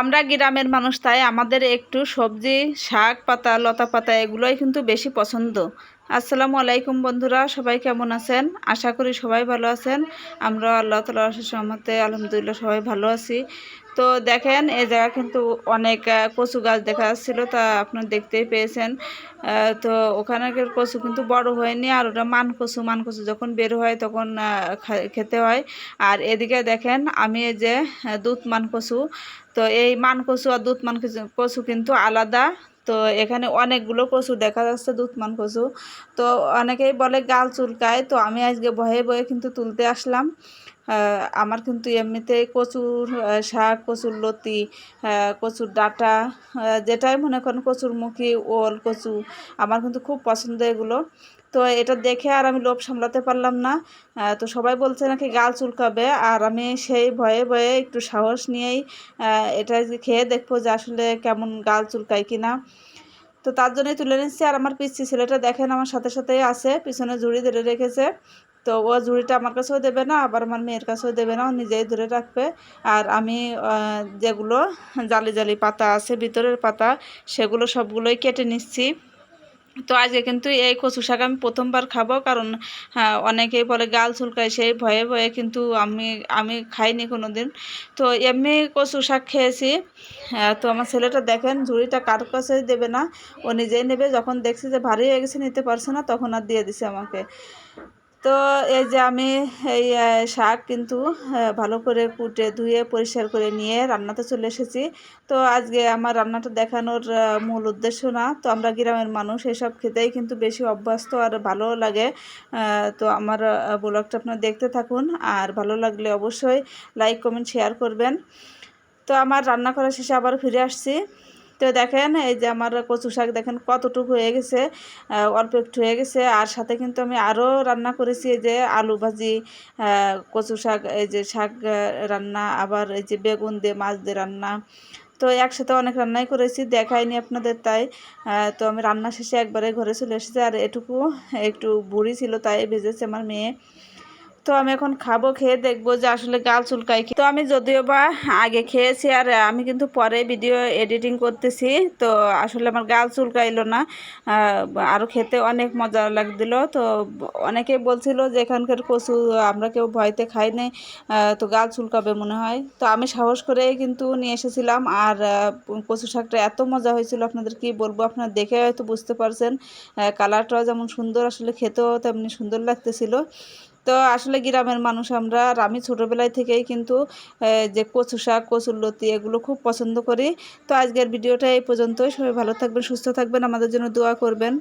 আমরা গ্রামের মানুষ, তাই আমাদের একটু সবজি, শাক পাতা, লতা পাতা, এগুলোই কিন্তু বেশি পছন্দ। আসসালামু আলাইকুম বন্ধুরা, সবাই কেমন আছেন? আশা করি সবাই ভালো আছেন। আমরা আল্লাহ তালা সহমতে আলহামদুলিল্লাহ সবাই ভালো আছি। তো দেখেন, এ জায়গা কিন্তু অনেক কচু গাছ দেখা যাচ্ছিল, তা আপনারা দেখতেই পেয়েছেন। তো ওখানে কচু কিন্তু বড় হয়নি, আর ওটা মান কচু মান কচু যখন বের হয় তখন খেতে হয়। আর এদিকে দেখেন, আমি এই যে দুধ মান কচু, তো এই মান কচু আর দুধ মান কচু- কচু কিন্তু আলাদা। তো এখানে অনেকগুলো পশু দেখা যাচ্ছে, দুধমান পশু তো অনেকেই বলে গাল চুলকায়, তো আমি আজকে বয়ে বয়ে কিন্তু তুলতে আসলাম। আমার কিন্তু এমনিতে কচুর শাক, কচুর লতি কচুর ডাঁটা যেটাই মনে করেন কচুর মুখী, ওল, কচু, আমার কিন্তু খুব পছন্দ এগুলো। তো এটা দেখে আর আমি লোভ সামলাতে পারলাম না। তো সবাই বলছে নাকি গাল চুলকাবে, আর আমি সেই ভয়ে ভয়ে একটু সাহস নিয়েই এটা খেয়ে দেখব যে আসলে কেমন গাল চুলকায় কিনা। তো তার জন্যই তুলে নিচ্ছি, আর আমার পিসি ছেলেটা দেখেন আমার সাথে সাথেই আছে, পিছনে ঝুড়ি ধরে রেখেছে। তো ও ঝুড়িটা আমার কাছেও দেবে না আবার আমার মেয়ের কাছেও দেবে না ও নিজেই ধরে রাখবে। আর আমি যেগুলো জালি জালি পাতা আছে ভিতরের পাতা সেগুলো সবগুলোই কেটে নিচ্ছি। তো আজকে কিন্তু এই কচু শাক আমি প্রথমবার খাব কারণ হ্যাঁ, অনেকেই বলে গাল চুলকায় সেই ভয়ে ভয়ে কিন্তু আমি আমি খাইনি কোনো দিন তো এমনি কচু শাক খেয়েছি। হ্যাঁ, তো আমার ছেলেটা দেখেন ঝুড়িটা কার কাছে দেবে না ও নিজেই নেবে যখন দেখছি যে ভারী হয়ে গেছে নিতে পারছে না তখন আর দিয়ে দিছে আমাকে। তো এই যে আমি এই শাক কিন্তু ভালো করে কুটে, ধুয়ে, পরিষ্কার করে নিয়ে রান্নাতে চলে এসেছি। তো আজকে আমার রান্নাটা দেখানোর মূল উদ্দেশ্য না। তো আমরা গ্রামের মানুষ, এসব খেতেই কিন্তু বেশি অভ্যস্ত আর ভালো লাগে। তো আমার ব্লগটা আপনারা দেখতে থাকুন। আর ভালো লাগলে অবশ্যই লাইক, কমেন্ট, শেয়ার করবেন। তো আমার রান্না করা শেষে আবার ফিরে আসছি। তো দেখেন, এই যে আমার কচু শাক দেখেন কতটুকু হয়ে গেছে অল্প একটু হয়ে গেছে। আর সাথে কিন্তু আমি আরও রান্না করেছি, এই যে আলু ভাজি কচু শাক, এই যে শাক রান্না, আবার এই যে বেগুন দিয়ে মাছ দিয়ে রান্না। তো একসাথে অনেক রান্নাই করেছি, দেখাইনি আপনাদের তাই। তো আমি রান্না শেষে একবারে ঘরে চলে এসেছি, আর এটুকু, একটু বুড়ি ছিল তাই ভেজেছে আমার মেয়ে। তো আমি এখন খাব, খেয়ে দেখব যে আসলে গাল চুলকায় কি। তো আমি যদিও বা আগে খেয়েছি আর আমি কিন্তু পরে ভিডিও এডিটিং করতেছি, তো আসলে আমার গাল চুলকাইলো না। আরও খেতে অনেক মজা লাগছিল, তো অনেকেই বলছিল যে এখানকার কচু আমরা কেউ ভয়তে খাই নাই তো গাল চুলকাবে মনে হয়। তো আমি সাহস করে কিন্তু নিয়ে এসেছিলাম আর কচু শাকটা এত মজা হয়েছিল, আপনাদের কি বলব, আপনারা দেখে হয়তো বুঝতে পারছেন কালারটাও যেমন সুন্দর, আসলে খেতেও তেমনি সুন্দর লাগতেছিল। তো আসলে গ্রামের মানুষ আমরা, আর আমি ছোটোবেলায় থেকেই কিন্তু যে কচু শাক, কচুর লতি এগুলো খুব পছন্দ করি। তো আজকের ভিডিওটা এই পর্যন্তই। সবাই ভালো থাকবেন, সুস্থ থাকবেন। আমাদের জন্য দোয়া করবেন।